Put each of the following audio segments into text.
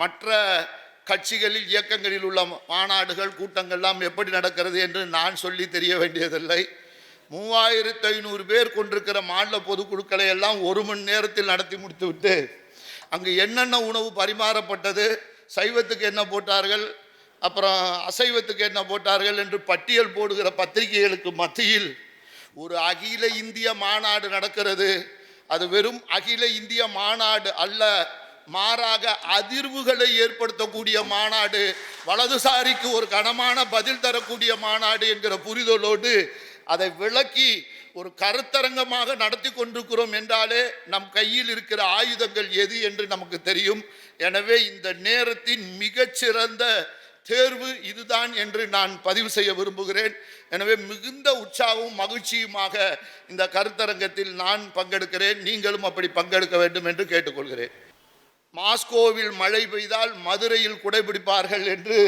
மற்ற கட்சிகளில் இயக்கங்களில் உள்ள மாநாடுகள் கூட்டங்கள்லாம் எப்படி நடக்கிறது என்று நான் சொல்லி தெரிய வேண்டியதில்லை. மூவாயிரத்து ஐநூறு பேர் கொண்டிருக்கிற மாநில பொதுக்குழுக்களை எல்லாம் ஒரு மணி நேரத்தில் நடத்தி முடித்துவிட்டு அங்கு என்னென்ன உணவு பரிமாறப்பட்டது சைவத்துக்கு என்ன போட்டார்கள் அப்புறம் அசைவத்துக்கு என்ன போட்டார்கள் என்று பட்டியல் போடுகிற பத்திரிகைகளுக்கு மத்தியில் ஒரு அகில இந்திய மாநாடு நடக்கிறது. அது வெறும் அகில இந்திய மாநாடு அல்ல மாறாக அதிர்வுகளை ஏற்படுத்தக்கூடிய மாநாடு வலதுசாரிக்கு ஒரு கனமான பதில் தரக்கூடிய மாநாடு என்கிற புரிதலோடு அதை விளக்கி ஒரு கருத்தரங்கமாக நடத்தி கொண்டிருக்கிறோம் என்றாலே நம் கையில் இருக்கிற ஆயுதங்கள் எது என்று நமக்கு தெரியும். எனவே இந்த நேரத்தின் மிகச்சிறந்த தேர்வு இதுதான் என்று நான் பதிவு செய்ய விரும்புகிறேன். எனவே மிகுந்த உற்சாகமும் மகிழ்ச்சியுமாக இந்த கருத்தரங்கத்தில் நான் பங்கெடுக்கிறேன். நீங்களும் அப்படி பங்கெடுக்க வேண்டும் என்று கேட்டுக்கொள்கிறேன். மாஸ்கோவில் மழை பெய்தால் மதுரையில் குடைபிடிப்பார்கள் என்று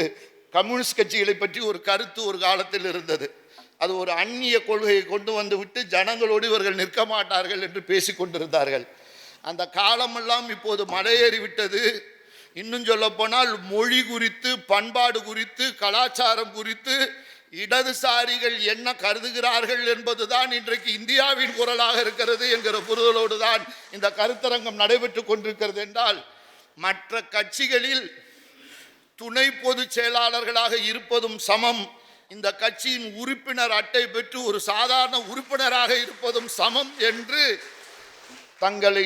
கம்யூனிஸ்ட் கட்சிகளை பற்றி ஒரு கருத்து ஒரு காலத்தில் இருந்தது. அது ஒரு அந்நிய கொள்கையை கொண்டு வந்துவிட்டு ஜனங்களோடு இவர்கள் நிற்க மாட்டார்கள் என்று பேசி கொண்டிருந்தார்கள். அந்த காலமெல்லாம் இப்போது மலையேறிவிட்டது இன்னும் சொல்லப்போனால் மொழி குறித்து பண்பாடு குறித்து கலாச்சாரம் குறித்து இடதுசாரிகள் என்ன கருதுகிறார்கள் என்பதுதான் இன்றைக்கு இந்தியாவின் குரலாக இருக்கிறது என்கிற புரிதலோடு தான் இந்த கருத்தரங்கம் நடைபெற்று கொண்டிருக்கிறது என்றால் மற்ற கட்சிகளில் துணை பொதுச் செயலாளர்களாக இருப்பதும் சமம். இந்த கட்சியின் உறுப்பினர் அட்டை பெற்று ஒரு சாதாரண உறுப்பினராக இருப்பதும் சமம் என்று தங்களை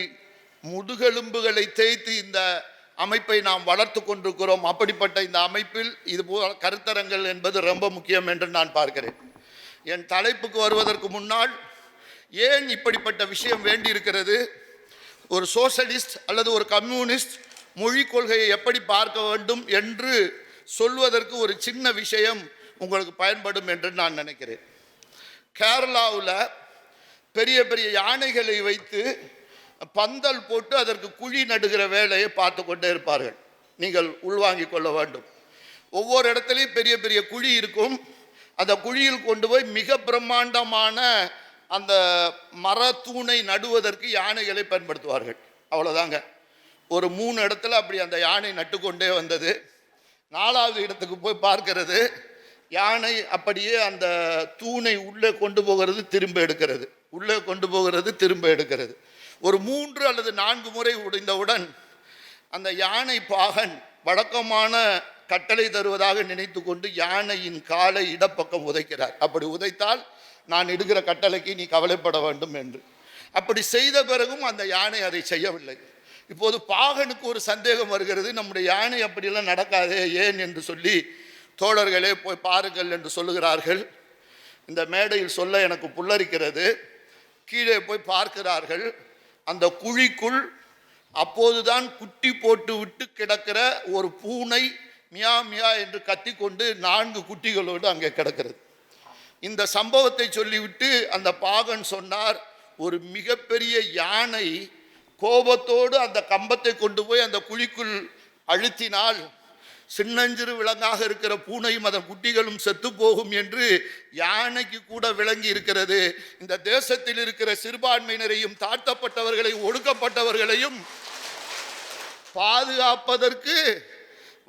முதுகெலும்புகளை தேய்த்து இந்த அமைப்பை நாம் வளர்த்து கொண்டிருக்கிறோம். அப்படிப்பட்ட இந்த அமைப்பில் இது கருத்தரங்கள் என்பது ரொம்ப முக்கியம் என்று நான் பார்க்கிறேன். என் தலைப்புக்கு வருவதற்கு முன்னால் ஏன் இப்படிப்பட்ட விஷயம் வேண்டியிருக்கிறது? ஒரு சோஷலிஸ்ட் அல்லது ஒரு கம்யூனிஸ்ட் மொழி கொள்கையை எப்படி பார்க்க வேண்டும் என்று சொல்வதற்கு ஒரு சின்ன விஷயம் உங்களுக்கு பயன்படும் என்று நான் நினைக்கிறேன். கேரளாவில் பெரிய பெரிய யானைகளை வைத்து பந்தல் போட்டு அதற்கு குழி நடுகிற வேலையை பார்த்து கொண்டே இருப்பார்கள். நீங்கள் உள்வாங்கிக் கொள்ள வேண்டும். ஒவ்வொரு இடத்துலையும் பெரிய பெரிய குழி இருக்கும். அந்த குழியில் கொண்டு போய் மிக பிரம்மாண்டமான அந்த மரத்தூணை நடுவதற்கு யானைகளை பயன்படுத்துவார்கள். அவ்வளோதாங்க ஒரு மூணு இடத்துல அப்படி அந்த யானை நட்டுக்கொண்டே வந்தது. நாலாவது இடத்துக்கு போய் பார்க்கிறது. யானை அப்படியே அந்த தூணை உள்ளே கொண்டு போகிறது திரும்ப எடுக்கிறது. உள்ளே கொண்டு போகிறது திரும்ப எடுக்கிறது. ஒரு மூன்று அல்லது நான்கு முறை உடைந்தவுடன் அந்த யானை பாகன் வழக்கமான கட்டளை தருவதாக நினைத்து கொண்டு யானையின் காலை இடப்பக்கம் உதைக்கிறார். அப்படி உதைத்தால் நான் இடுகிற கட்டளைக்கு நீ கவலைப்பட வேண்டும் என்று. அப்படி செய்த பிறகும் அந்த யானை அதை செய்யவில்லை. இப்போது பாகனுக்கு ஒரு சந்தேகம் வருகிறது. நம்முடைய யானை அப்படியெல்லாம் நடக்காதே ஏன் என்று சொல்லி தோழர்களே போய் பாருங்கள் என்று சொல்லுகிறார்கள். இந்த மேடையில் சொல்ல எனக்கு புல்லரிக்கிறது. கீழே போய் பார்க்கிறார்கள். அந்த குழிக்குள் அப்போதுதான் குட்டி போட்டு விட்டு கிடக்கிற ஒரு பூனை மியா மியா என்று கத்திக்கொண்டு நான்கு குட்டிகளோடு அங்கே கிடக்கிறது. இந்த சம்பவத்தை சொல்லிவிட்டு அந்த பாகன் சொன்னார் ஒரு மிகப்பெரிய யானை கோபத்தோடு அந்த கம்பத்தை கொண்டு போய் அந்த குழிக்குள் அழுத்தினால் சின்னஞ்சிறு விலங்காக இருக்கிற பூனையும் அதன் குட்டிகளும் செத்து போகும் என்று யானைக்கு கூட விளங்கி இருக்கிறது. இந்த தேசத்தில் இருக்கிற சிறுபான்மையினரையும் தாழ்த்தப்பட்டவர்களையும் ஒடுக்கப்பட்டவர்களையும் பாதுகாப்பதற்கு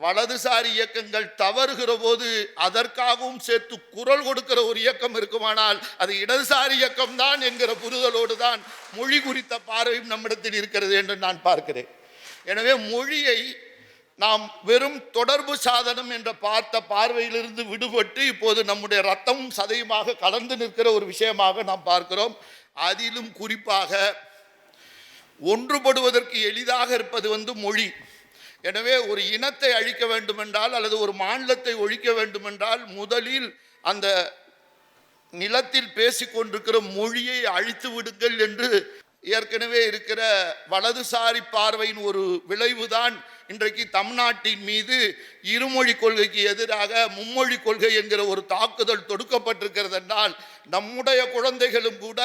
வலதுசாரி இயக்கங்கள் தவறுகிற போது அதற்காகவும் சேர்த்து குரல் கொடுக்கிற ஒரு இயக்கம் இருக்குமானால் அது இடதுசாரி இயக்கம் தான் என்கிற புரிதலோடு தான் மொழி குறித்த பார்வையும் நம்மிடத்தில் இருக்கிறது என்று நான் பார்க்கிறேன். எனவே மொழியை நாம் வெறும் தொடர்பு சாதனம் என்ற பார்த்த பார்வையிலிருந்து விடுபட்டு இப்போது நம்முடைய ரத்தமும் சதையுமாக கலந்து நிற்கிற ஒரு விஷயமாக நாம் பார்க்கிறோம். அதிலும் குறிப்பாக ஒன்றுபடுவதற்கு எளிதாக இருப்பது வந்து மொழி. எனவே ஒரு இனத்தை அழிக்க வேண்டுமென்றால் அல்லது ஒரு மாநிலத்தை ஒழிக்க வேண்டுமென்றால் முதலில் அந்த நிலத்தில் பேசிக்கொண்டிருக்கிற மொழியை அழித்து விடுங்கள் என்று ஏற்கனவே இருக்கிற வலதுசாரி பார்வையின் ஒரு விளைவுதான் இன்றைக்கு தமிழ்நாட்டின் மீது இருமொழி கொள்கைக்கு எதிராக மும்மொழி கொள்கை என்கிற ஒரு தாக்குதல் தொடுக்கப்பட்டிருக்கிறது என்றால் நம்முடைய குழந்தைகளும் கூட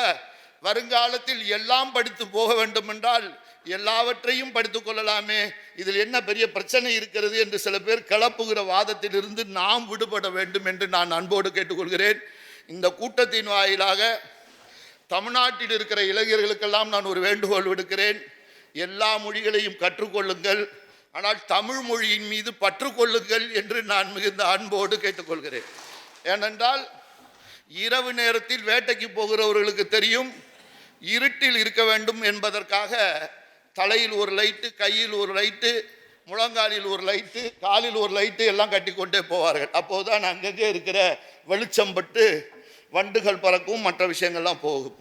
வருங்காலத்தில் எல்லாம் படித்து போக வேண்டும் என்றால் எல்லாவற்றையும் படித்துக்கொள்ளலாமே இதில் என்ன பெரிய பிரச்சனை இருக்கிறது என்று சில பேர் கிளப்புகிற வாதத்திலிருந்து நாம் விடுபட வேண்டும் என்று நான் அன்போடு கேட்டுக்கொள்கிறேன். இந்த கூட்டத்தின் வாயிலாக தமிழ்நாட்டில் இருக்கிற இளைஞர்களுக்கெல்லாம் நான் ஒரு வேண்டுகோள் விடுக்கிறேன். எல்லா மொழிகளையும் கற்றுக்கொள்ளுங்கள். ஆனால் தமிழ் மொழியின் மீது பற்றுக்கொள்ளுங்கள் என்று நான் மிகுந்த அன்போடு கேட்டுக்கொள்கிறேன். ஏனென்றால் இரவு நேரத்தில் வேட்டைக்கு போகிறவர்களுக்கு தெரியும் இருட்டில் இருக்க வேண்டும் என்பதற்காக தலையில் ஒரு லைட்டு கையில் ஒரு லைட்டு முழங்காலில் ஒரு லைட்டு காலில் ஒரு லைட்டு எல்லாம் கட்டி கொண்டே போவார்கள். அப்போதுதான் அங்கங்கே இருக்கிற வெளிச்சம் பட்டு வண்டுகள் பறக்கும் மற்ற விஷயங்கள்லாம் போகும்.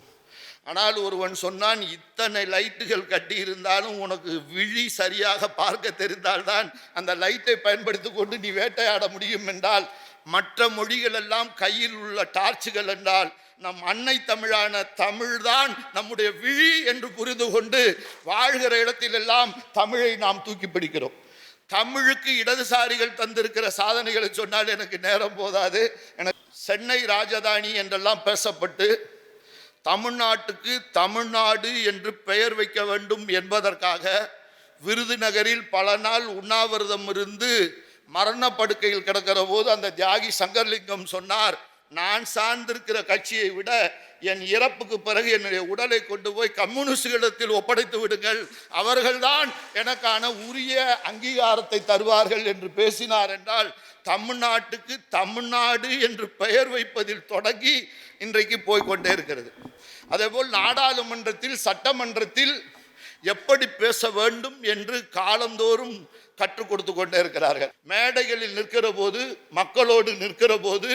ஆனால் ஒருவன் சொன்னான் இத்தனை லைட்டுகள் கட்டி இருந்தாலும் உனக்கு விழி சரியாக பார்க்க தெரிந்தால்தான் அந்த லைட்டை பயன்படுத்தி கொண்டு நீ வேட்டையாட முடியும் என்றால் மற்ற மொழிகள் எல்லாம் கையில் உள்ள டார்ச்சுகள் என்றால் நம் அன்னை தமிழான தமிழ்தான் நம்முடைய விழி என்று புரிந்து கொண்டு வாழ்கிற இடத்திலெல்லாம் தமிழை நாம் தூக்கி பிடிக்கிறோம். தமிழுக்கு இடதுசாரிகள் தந்திருக்கிற சாதனைகளை சொன்னால் எனக்கு நேரம் போதாது. எனக்கு சென்னை ராஜதானி என்றெல்லாம் பேசப்பட்டு தமிழ்நாட்டுக்கு தமிழ்நாடு என்று பெயர் வைக்க வேண்டும் என்பதற்காக விருதுநகரில் பல நாள் உண்ணாவிரதம் இருந்து மரணப்படுக்கையில் கிடக்கிற போது அந்த தியாகி சங்கர்லிங்கம் சொன்னார் நான் சார்ந்திருக்கிற கட்சியை விட என் இறப்புக்கு பிறகு என்னுடைய உடலை கொண்டு போய் கம்யூனிஸ்டுகளிடத்தில் ஒப்படைத்து விடுங்கள். அவர்கள்தான் எனக்கான உரிய அங்கீகாரத்தை தருவார்கள் என்று பேசினார் என்றால் தமிழ்நாட்டுக்கு தமிழ்நாடு என்று பெயர் வைப்பதில் தொடங்கி இன்றைக்கு போய்க்கொண்டே இருக்கிறது. அதேபோல் நாடாளுமன்றத்தில் சட்டமன்றத்தில் எப்படி பேச வேண்டும் என்று காலந்தோறும் கற்றுக் கொடுத்து கொண்டே இருக்கிறார்கள். மேடைகளில் நிற்கிற போது மக்களோடு நிற்கிற போது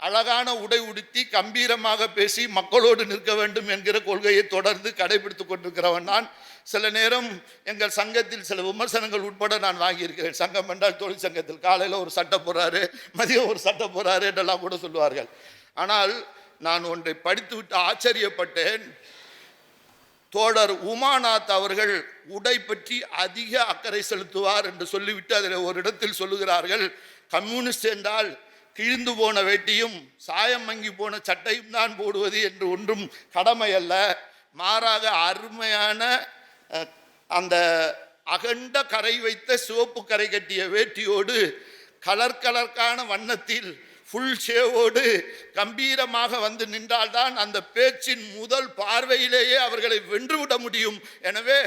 அழகான உடை உடுத்தி கம்பீரமாக பேசி மக்களோடு நிற்க வேண்டும் என்கிற கொள்கையை தொடர்ந்து கடைபிடித்துக் கொண்டிருக்கிறவன் நான். சில நேரம் எங்கள் சங்கத்தில் சில விமர்சனங்கள் உட்பட நான் வாங்கியிருக்கிறேன். சங்கம் என்றால் தொழிற்சங்கத்தில் காலையில் ஒரு சட்டை போகிறாரு மதியம் ஒரு சட்டை போகிறாரு என்றெல்லாம் கூட சொல்லுவார்கள். ஆனால் நான் ஒன்றை படித்துவிட்டு ஆச்சரியப்பட்டேன். தோழர் உமாநாத் அவர்கள் உடை பற்றி அதிக அக்கறை செலுத்துவார் என்று சொல்லிவிட்டு அதில் ஒரு இடத்தில் சொல்லுகிறார்கள் கம்யூனிஸ்ட் என்றால் கிழிந்து போன வேட்டியும் சாயம் மங்கி போன சட்டையும் தான் போடுவது என்று ஒன்றும் கடமை அல்ல. மாறாக அருமையான அந்த அகண்ட கரை வைத்த சிவப்பு கரை கட்டிய வேட்டியோடு கலர் கலர்க்கான வண்ணத்தில் ஃபுல் ஷேவோடு கம்பீரமாக வந்து நின்றால்தான் அந்த பேச்சின் முதல் பார்வையிலேயே அவர்களை வென்றுவிட முடியும். எனவே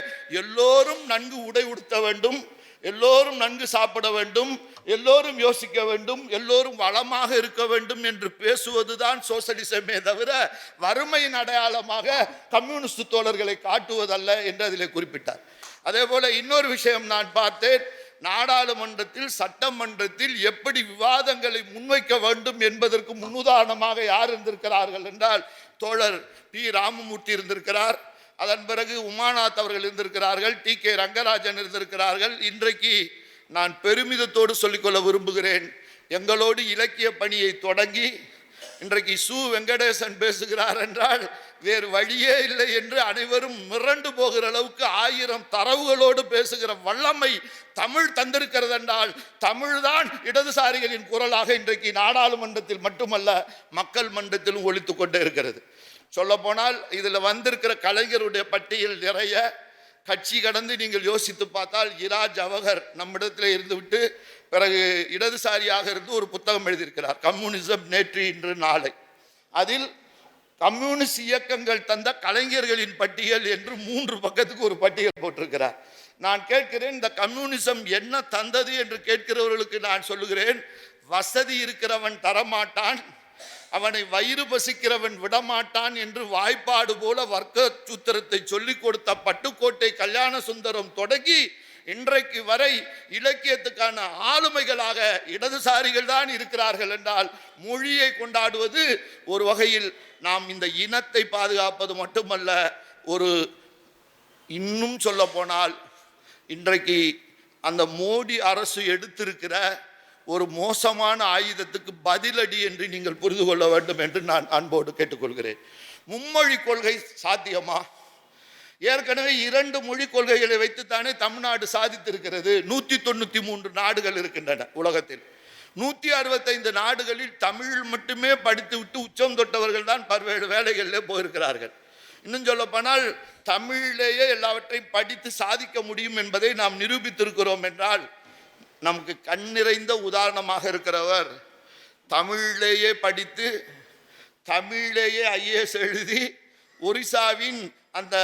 எல்லோரும் நன்கு உடை உடுத்த வேண்டும். எல்லோரும் நன்கு சாப்பிட வேண்டும் எல்லோரும் யோசிக்க வேண்டும் எல்லோரும் வளமாக இருக்க வேண்டும் என்று பேசுவதுதான் சோசலிசமே தவிர வறுமையின் அடையாளமாக கம்யூனிஸ்ட் தோழர்களை காட்டுவதல்ல என்று அதில் குறிப்பிட்டார். அதே போல இன்னொரு விஷயம் நான் பார்த்தேன் நாடாளுமன்றத்தில் சட்டமன்றத்தில் எப்படி விவாதங்களை முன்வைக்க வேண்டும் என்பதற்கு முன்னுதாரணமாக யார் இருந்திருக்கிறார்கள் என்றால் தோழர் பி. ராமமூர்த்தி இருந்திருக்கிறார். அதன் பிறகு உமாநாத் அவர்கள் இருந்திருக்கிறார்கள் டி கே ரங்கராஜன் இருந்திருக்கிறார்கள். இன்றைக்கு நான் பெருமிதத்தோடு சொல்லிக்கொள்ள விரும்புகிறேன். எங்களோடு இலக்கிய பணியை தொடங்கி இன்றைக்கு சு. வெங்கடேசன் பேசுகிறார் என்றால் வேறு வழியே இல்லை என்று அனைவரும் மிரண்டு போகிற அளவுக்கு ஆயிரம் தரவுகளோடு பேசுகிற வல்லமை தமிழ் தந்திருக்கிறது என்றால் தமிழ்தான் இடதுசாரிகளின் குரலாக இன்றைக்கு நாடாளுமன்றத்தில் மட்டுமல்ல மக்கள் மன்றத்திலும் ஒழித்து கொண்டே இருக்கிறது. சொல்லப்போனால் இதில் வந்திருக்கிற கலைஞருடைய பட்டியல் நிறைய. கட்சி கடந்து நீங்கள் யோசித்து பார்த்தால் இரா ஜவஹர் நம்மிடத்தில் இருந்துவிட்டு பிறகு இடதுசாரியாக இருந்து ஒரு புத்தகம் எழுதியிருக்கிறார் கம்யூனிசம் நேற்று இன்று நாளை அதில் கம்யூனிஸ்ட் இயக்கங்கள் தந்த கலைஞர்களின் பட்டியல் என்று மூன்று பக்கத்துக்கு ஒரு பட்டியல் போட்டிருக்கிறார். நான் கேட்கிறேன் இந்த கம்யூனிசம் என்ன தந்தது என்று கேட்கிறவர்களுக்கு நான் சொல்லுகிறேன் வசதி இருக்கிறவன் தரமாட்டான் அவனை வயிறு பசிக்கிறவன் விடமாட்டான் என்று வாய்ப்பாடு போல வர்க்க சூத்திரத்தை சொல்லிக் கொடுத்த பட்டுக்கோட்டை கல்யாண சுந்தரம் தொடங்கி இன்றைக்கு வரை இலக்கியத்துக்கான ஆளுமைகளாக இடதுசாரிகள் தான் இருக்கிறார்கள் என்றால் மொழியை கொண்டாடுவது ஒரு வகையில் நாம் இந்த இனத்தை பாதுகாப்பது மட்டுமல்ல ஒரு இன்னும் சொல்ல போனால் இன்றைக்கு அந்த மோடி அரசு எடுத்திருக்கிற ஒரு மோசமான ஆயுதத்துக்கு பதிலடி என்று நீங்கள் புரிந்து கொள்ள வேண்டும் என்று நான் அன்போடு கேட்டுக்கொள்கிறேன். மும்மொழி கொள்கை சாத்தியமா? ஏற்கனவே இரண்டு மொழி கொள்கைகளை வைத்துத்தானே தமிழ்நாடு சாதித்திருக்கிறது. நூற்றி தொண்ணூற்றி மூன்று நாடுகள் இருக்கின்றன உலகத்தில். நூற்றி அறுபத்தைந்து நாடுகளில் தமிழ் மட்டுமே படித்துவிட்டு உச்சம் தொட்டவர்கள் தான் பல்வேறு வேலைகளில் போயிருக்கிறார்கள். இன்னும் சொல்லப்போனால் தமிழிலேயே எல்லாவற்றையும் படித்து சாதிக்க முடியும் என்பதை நாம் நிரூபித்திருக்கிறோம் என்றால் நமக்கு கண் நிறைந்த உதாரணமாக இருக்கிறவர். தமிழிலேயே படித்து தமிழிலேயே ஐஏஎஸ் எழுதி ஒரிசாவின் அந்த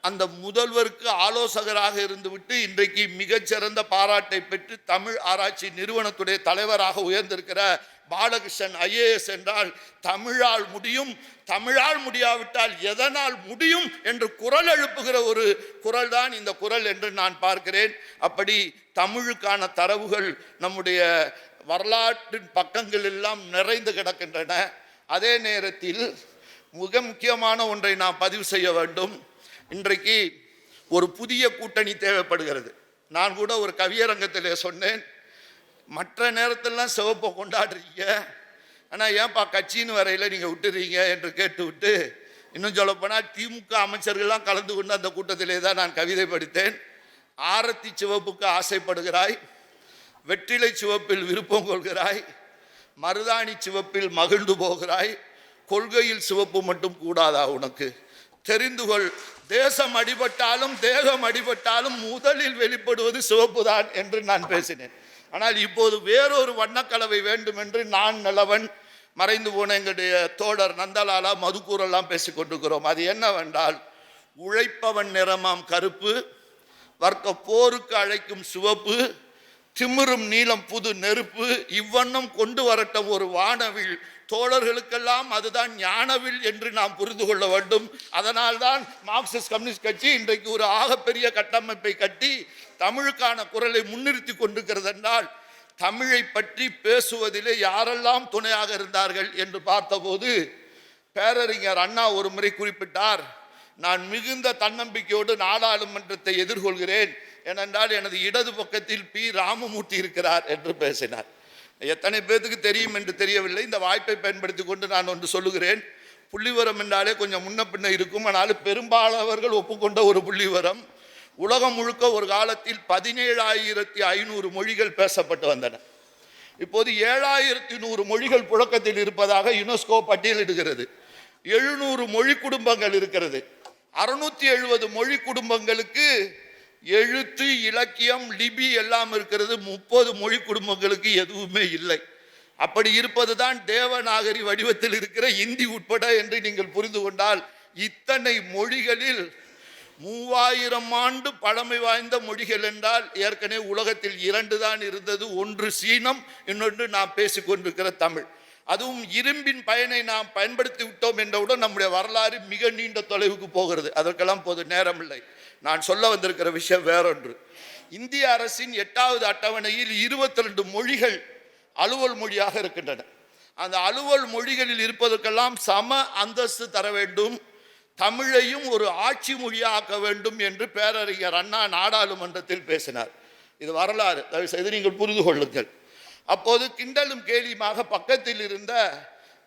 அந்த முதல்வருக்கு ஆலோசகராக இருந்துவிட்டு இன்றைக்கு மிகச்சிறந்த பாராட்டை பெற்று தமிழ் ஆராய்ச்சி நிறுவனத்துடைய தலைவராக உயர்ந்திருக்கிற பாலகிருஷ்ணன் ஐஏஎஸ் என்றால் தமிழால் முடியும் தமிழால் முடியாவிட்டால் எதனால் முடியும் என்று குரல் எழுப்புகிற ஒரு குரல் தான் இந்த குரல் என்று நான் பார்க்கிறேன். அப்படி தமிழுக்கான தரவுகள் நம்முடைய வரலாற்றின் பக்கங்கள் எல்லாம் நிறைந்து கிடக்கின்றன. அதே நேரத்தில் மிக முக்கியமான ஒன்றை நாம் பதிவு செய்ய வேண்டும். இன்றைக்கு ஒரு புதிய கூட்டணி தேவைப்படுகிறது. நான் கூட ஒரு கவியரங்கத்தில் சொன்னேன் மற்ற நேரத்திலலாம் சிவப்பை கொண்டாடுறீங்க. ஆனால் ஏன்பா கட்சின்னு வரையில் நீங்கள் விட்டுறீங்க? என்று கேட்டுவிட்டு இன்னும் சொல்லப்போனால் திமுக அமைச்சர்கள்லாம் கலந்து கொண்டு அந்த கூட்டத்திலே தான் நான் கவிதை படித்தேன். ஆரத்தி சிவப்புக்கு ஆசைப்படுகிறாய் வெற்றிலை சிவப்பில் விருப்பம் கொள்கிறாய் மருதாணி சிவப்பில் மகிழ்ந்து போகிறாய் கொள்கையில் சிவப்பு மட்டும் கூடாதா உனக்கு? தெரிந்து கொள் தேசம் அடிபட்டாலும் தேகம் அடிபட்டாலும் முதலில் வெளிப்படுவது சிவப்புதான் என்று நான் பேசினேன். ஆனால் இப்போது வேறொரு வண்ணக்கலவை வேண்டும் என்று நான் நிலவன் மறைந்து போன எங்களுடைய தோழர் நந்தலாலா மதுக்கூரெல்லாம் பேசிக் கொண்டிருக்கிறோம். அது என்னவென்றால் உழைப்பவன் நிறமாம் கருப்பு வர்க்க போருக்கு அழைக்கும் சிவப்பு திமிரும் நீளம் புது நெருப்பு இவ்வண்ணம் கொண்டு வரட்டும் ஒரு வானவில் தோழர்களுக்கெல்லாம் அதுதான் ஞானவில் என்று நாம் புரிந்து கொள்ள வேண்டும். அதனால்தான் மார்க்சிஸ்ட் கம்யூனிஸ்ட் கட்சி இன்றைக்கு ஒரு ஆகப்பெரிய கட்டமைப்பை கட்டி தமிழுக்கான குரலை முன்னிறுத்தி கொண்டிருக்கிறது என்றால் தமிழை பற்றி பேசுவதிலே யாரெல்லாம் துணையாக இருந்தார்கள் என்று பார்த்தபோது பேரறிஞர் அண்ணா ஒரு முறை குறிப்பிட்டார் நான் மிகுந்த தன்னம்பிக்கையோடு நாடாளுமன்றத்தை எதிர்கொள்கிறேன். ஏனென்றால் எனது இடது பக்கத்தில் பி. ராமமூர்த்தி இருக்கிறார் என்று பேசினார். எத்தனை பேர்த்துக்கு தெரியும் என்று தெரியவில்லை. இந்த வாய்ப்பை பயன்படுத்தி கொண்டு நான் ஒன்று சொல்லுகிறேன். புள்ளிவரம் என்றாலே கொஞ்சம் முன்ன பின்ன இருக்கும். ஆனாலும் பெரும்பாலவர்கள் ஒப்புக்கொண்ட ஒரு புள்ளிவரம். உலகம் முழுக்க ஒரு காலத்தில் பதினேழாயிரத்தி ஐநூறு மொழிகள் பேசப்பட்டு வந்தன. இப்போது ஏழாயிரத்தி நூறு மொழிகள் புழக்கத்தில் இருப்பதாக யுனெஸ்கோ பட்டியலிடுகிறது. எழுநூறு மொழி குடும்பங்கள் இருக்கிறது. அறுநூற்றி எழுபது மொழி குடும்பங்களுக்கு எழுத்து இலக்கியம் லிபி எல்லாம் இருக்கிறது. முப்பது மொழி குடும்பங்களுக்கு எதுவுமே இல்லை. அப்படி இருப்பதுதான் தேவநாகரி வடிவத்தில் இருக்கிற இந்தி உட்பட என்று நீங்கள் புரிந்து கொண்டால் இத்தனை மொழிகளில் மூவாயிரம் ஆண்டு பழமை வாய்ந்த மொழிகள் என்றால் ஏற்கனவே உலகத்தில் இரண்டு தான் இருந்தது. ஒன்று சீனம் இன்னொன்று நாம் பேசிக்கொண்டிருக்கிற தமிழ். அதுவும் இரும்பின் பயனை நாம் பயன்படுத்தி விட்டோம் என்றவுடன் நம்முடைய வரலாறு மிக நீண்ட தொலைவுக்கு போகிறது. அதற்கெல்லாம் போது நேரம் இல்லை நான் சொல்ல வந்திருக்கிற விஷயம் வேறொன்று. இந்திய அரசின் எட்டாவது அட்டவணையில் இருபத்தி ரெண்டு மொழிகள் அலுவல் மொழியாக இருக்கின்றன. அந்த அலுவல் மொழிகளில் இருப்பதற்கெல்லாம் சம அந்தஸ்து தர வேண்டும். தமிழையும் ஒரு ஆட்சி மொழியாக்க வேண்டும் என்று பேரறிஞர் அண்ணா நாடாளுமன்றத்தில் பேசினார். இது வரலாறு. தயவு செய்து நீங்கள் புரிந்து கொள்ளுங்கள். அப்போது கிண்டலும் கேலியுமாக பக்கத்தில் இருந்த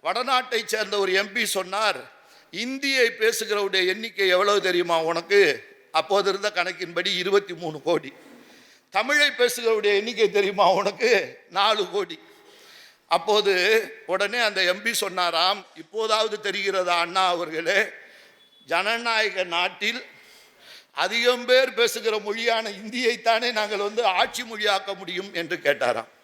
வடநாட்டைச் சேர்ந்த ஒரு எம்பி சொன்னார் இந்தியை பேசுகிறவருடைய எண்ணிக்கை எவ்வளவு தெரியுமா உனக்கு? அப்போது இருந்த கணக்கின்படி இருபத்தி மூணு கோடி. தமிழை பேசுகிறவருடைய எண்ணிக்கை தெரியுமா உனக்கு? நாலு கோடி. அப்போது உடனே அந்த எம்பி சொன்னாராம் இப்போதாவது தெரிகிறதா அண்ணா அவர்களே? ஜனநாயக நாட்டில் அதிகம் பேர் பேசுகிற மொழியான இந்தியைத்தானே நாங்கள் வந்து ஆட்சி மொழியாக்க முடியும்? என்று கேட்டாராம்.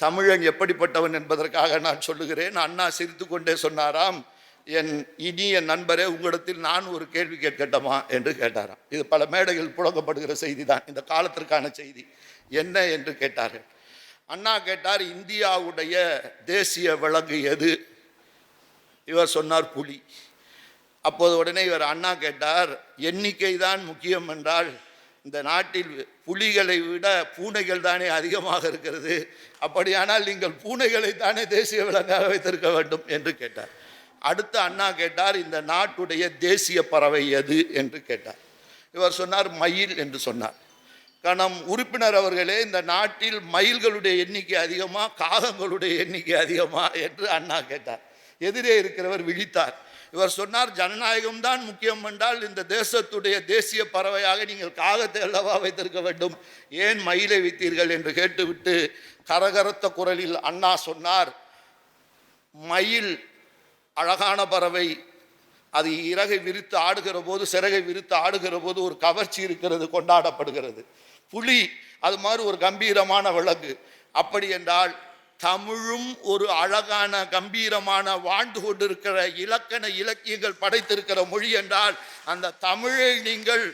தமிழன் எப்படிப்பட்டவன் என்பதற்காக நான் சொல்லுகிறேன். அண்ணா சிரித்து கொண்டே சொன்னாராம் என் இனிய நண்பரே உங்களிடத்தில் நான் ஒரு கேள்வி கேட்கட்டமா? என்று கேட்டாராம். இது பல மேடைகள் புழங்கப்படுகிற செய்தி தான் இந்த காலத்திற்கான செய்தி என்ன என்று கேட்டார்கள். அண்ணா கேட்டார் இந்தியாவுடைய தேசிய விலங்கு எது? இவர் சொன்னார் புலி. அப்போது உடனே இவர் அண்ணா கேட்டார் எண்ணிக்கை தான் முக்கியம் என்றால் இந்த நாட்டில் புலிகளை விட பூனைகள் தானே அதிகமாக இருக்கிறது. அப்படியானால் நீங்கள் பூனைகளை தானே தேசிய விலங்காக வைத்திருக்க வேண்டும் என்று கேட்டார். அடுத்து அண்ணா கேட்டார் இந்த நாட்டுடைய தேசிய பறவை எது என்று கேட்டார். இவர் சொன்னார் மயில் என்று சொன்னார். கணம் உறுப்பினர் அவர்களே இந்த நாட்டில் மயில்களுடைய எண்ணிக்கை அதிகமா காகங்களுடைய எண்ணிக்கை அதிகமா என்று அண்ணா கேட்டார். எதிரே இருக்கிறவர் விழித்தார். இவர் சொன்னார் ஜனநாயகம் தான் முக்கியம் என்றால் இந்த தேசத்துடைய தேசிய பறவையாக நீங்கள் காகத்தை அல்லவா வைத்திருக்க வேண்டும்? ஏன் மயிலை வைத்தீர்கள்? என்று கேட்டுவிட்டு கரகரத்த குரலில் அண்ணா சொன்னார் மயில் அழகான பறவை. அது இறகை விரித்து ஆடுகிற போது சிறகை விரித்து ஆடுகிற போது ஒரு கவர்ச்சி இருக்கிறது கொண்டாடப்படுகிறது. புலி அது மாதிரி ஒரு கம்பீரமான விலங்கு. அப்படி என்றால் தமிழும் ஒரு அழகான கம்பீரமான வாழ்ந்து கொண்டிருக்கிற இலக்கண இலக்கியங்கள் படைத்திருக்கிற மொழி என்றால் அந்த தமிழை நீங்கள்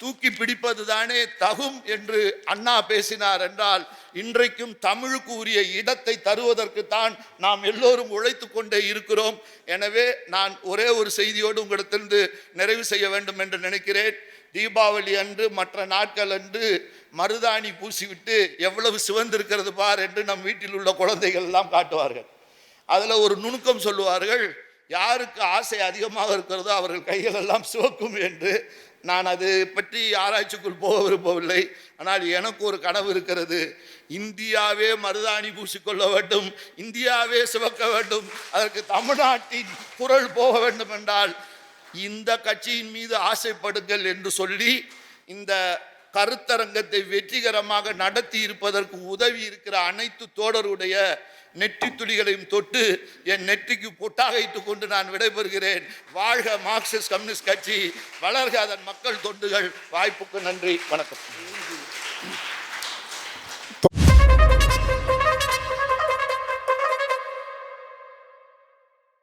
தூக்கி பிடிப்பது தானே தகும் என்று அண்ணா பேசினார் என்றால் இன்றைக்கும் தமிழுக்கு உரிய இடத்தை தருவதற்கு தான் நாம் எல்லோரும் உழைத்து கொண்டே இருக்கிறோம். எனவே நான் ஒரே ஒரு செய்தியோடு உங்களிடத்திலிருந்து நிறைவு செய்ய வேண்டும் என்று நினைக்கிறேன். தீபாவளி அன்று மற்ற நாட்கள் அன்று மருதாணி பூசிவிட்டு எவ்வளவு சிவந்திருக்கிறது பார் என்று நம் வீட்டில் உள்ள குழந்தைகள் எல்லாம் காட்டுவார்கள். அதில் ஒரு நுணுக்கம் சொல்லுவார்கள் யாருக்கு ஆசை அதிகமாக இருக்கிறதோ அவர்கள் கைகள் எல்லாம் சிவக்கும் என்று. நான் அது பற்றி ஆராய்ச்சிக்குள் போக விரும்பவில்லை. ஆனால் எனக்கு ஒரு கனவு இருக்கிறது. இந்தியாவே மருதாணி பூசிக்கொள்ள வேண்டும் இந்தியாவே சிவக்க வேண்டும் அதற்கு தமிழ்நாட்டின் குரல் போக வேண்டும் என்றால் இந்த கட்சியின் மீது ஆசைப்படுங்கள் என்று சொல்லி இந்த கருத்தரங்கத்தை வெற்றிகரமாக நடத்தி இருப்பதற்கு உதவி இருக்கிற அனைத்து தோழருடைய நெற்றி துளிகளையும் தொட்டு என் நெற்றிக்கு பொட்டாக கொண்டு நான் விடைபெறுகிறேன். வாழ்க மார்க்சிஸ்ட் கம்யூனிஸ்ட் கட்சி. வளர்க அதன் மக்கள் தொண்டுகள். வாய்ப்புக்கு நன்றி. வணக்கம்.